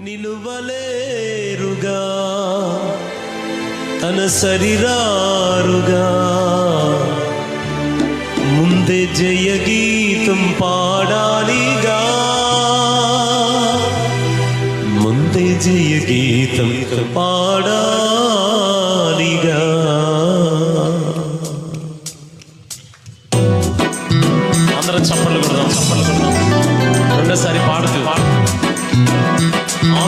నిలువలేరుగా తన శరీరారుగా. ముందే జయ గీతం పాడాలిగా. ముందే జయ గీతం పాడాలిగా. అందరం చప్పట్లు కొడదాం చప్పట్లు కొడదాం. రెండోసారి పాడుతూ.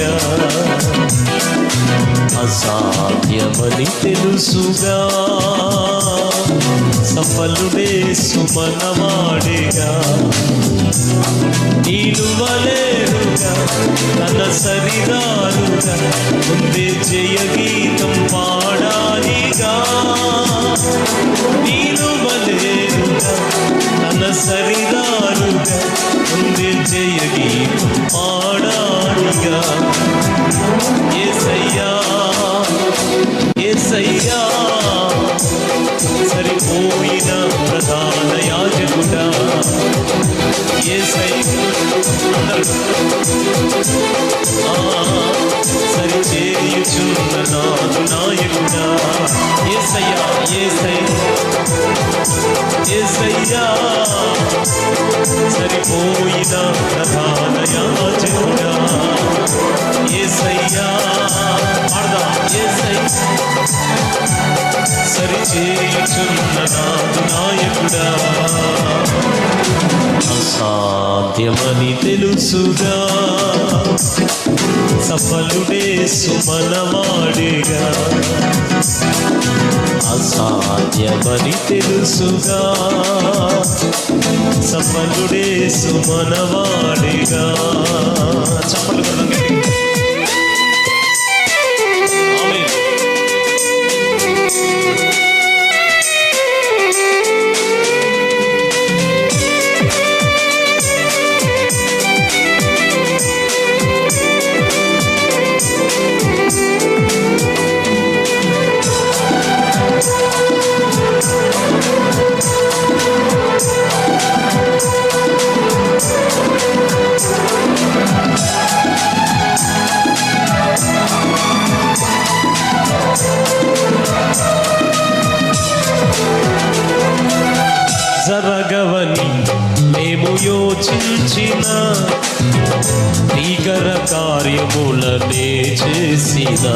తెలిసేగా? అసాధ్యమని తెలుసుగా? సఫలుడే సుమనవాడిగా? నిలువలేరుగా? తన సరిదారుగా? ముందే జయ గీతం పాడాలిగా? నిలువలేరుగా? తన సరిదారుగా? ముందే జయ గీతం ఏసై సరి చేయుచున్న నాదు నాయకుడా ఏసయ్యా ఏసై ఏసయ్యా సరిపోయిన ప్రధాన యాజకుడా ఏసయ్యా పాడదా ఏసై నాదు నాయకుడా. సత్యమని తెలుసుగా. సఫలుడే సుమనవాడిగా. అసాధ్యమని తెలుసుగా. సఫలుడే సుమనవాడిగా. జరగవని మేము యోచించిన భీకర కార్యములనే చేసిన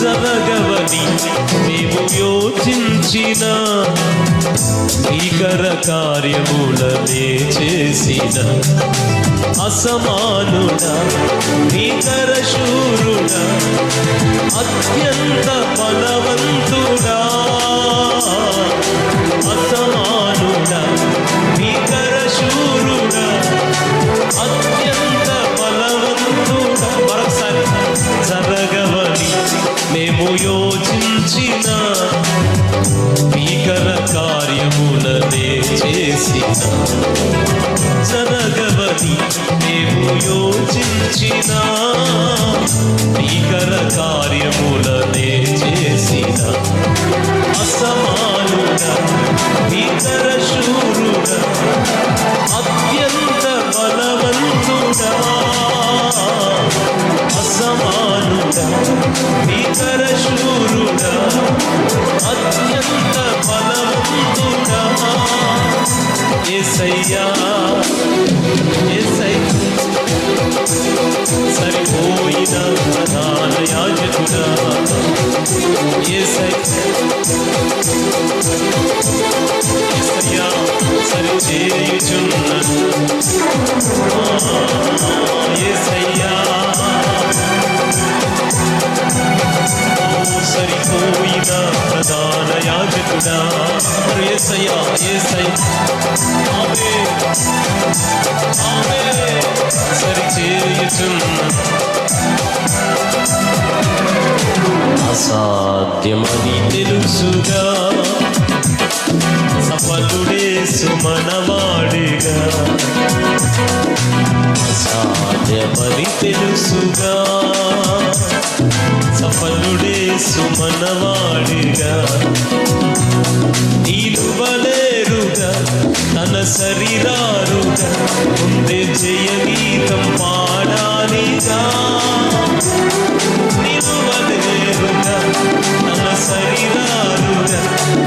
జరగవని మేము యోచించిన భీకర కార్యములనే చేసిన అసమానుడా భీకర శూరుడా అత్యంత బలవంతుడా అసమానుడా భీకర శూరుడా అత్యంత బలవంతుడా. మరొకసారి జరగవని మేము యో కార్యములనే చేసిన అసమానుడ ఇతర శూరుడ అత్యంత బలవంతుడా. అసమానుడ ఇతర శూరుడ అత్యంత బలవంతుడా. ఎసయ్యా ఏసై సరిపోయిన కదా ప్రధాన యాజకుడా ఏసై ఏసయ్యా సరి చేయుచున్నను ఏసయ్యా సరిపోయిన ప్రధాన యాజకుడా ఏసయ్యా అసాధ్యమని తెలుసుగా. సఫలుడే సుమనవాడిగా. అసాధ్యమని తెలుసుగా. సఫలుడే సుమనవాడిగా. నిలువలేరుగా తన శరీరారుగా. ముందే జయ గీతం పాడాలిగా తన శరీరారుగా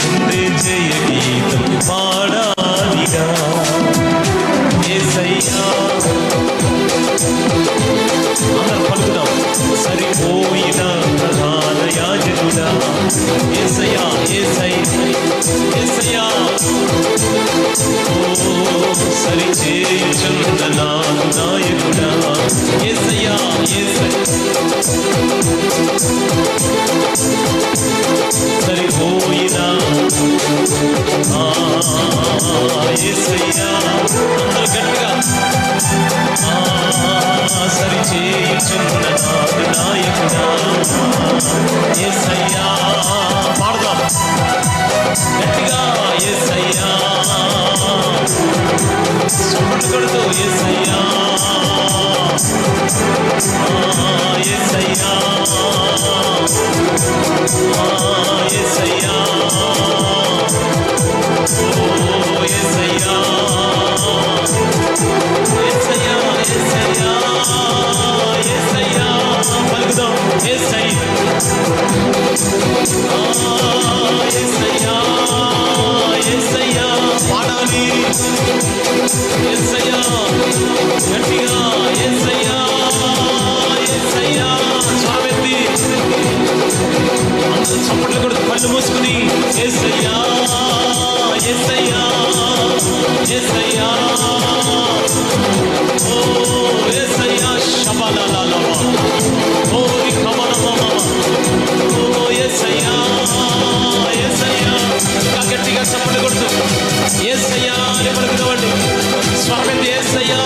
ముందే జయ గీతం పాడాలిగా ఏసయ్యా అందరం పలుకుదాం సరిపోయిన ప్రధాన యాజకుడా ఏసయ్యా ఏసై ఏసయ్యా ఓ నాయకుడా ఏసయ్యా ఏసై సరిపోయిన ఆ గట్టిగా నాయకుడా కొడుతూ ఏసయ్యా. ఆ, ఏసయ్యా. ఓ ఏసయ్యా. చప్పట్లు కొడుతూ కళ్ళు మూసుకుని ఎస్ఐయా ఎస్ఐయా ఎస్ఐయా ఓ ఎస్ఐయా శబలలలమ ఓ కమలమమ ఓ ఎస్ఐయా ఎస్ఐయా గట్టిగా చప్పట్లు కొడుతూ ఎస్ఐయా అని పలుకుతామండి Yes, I am.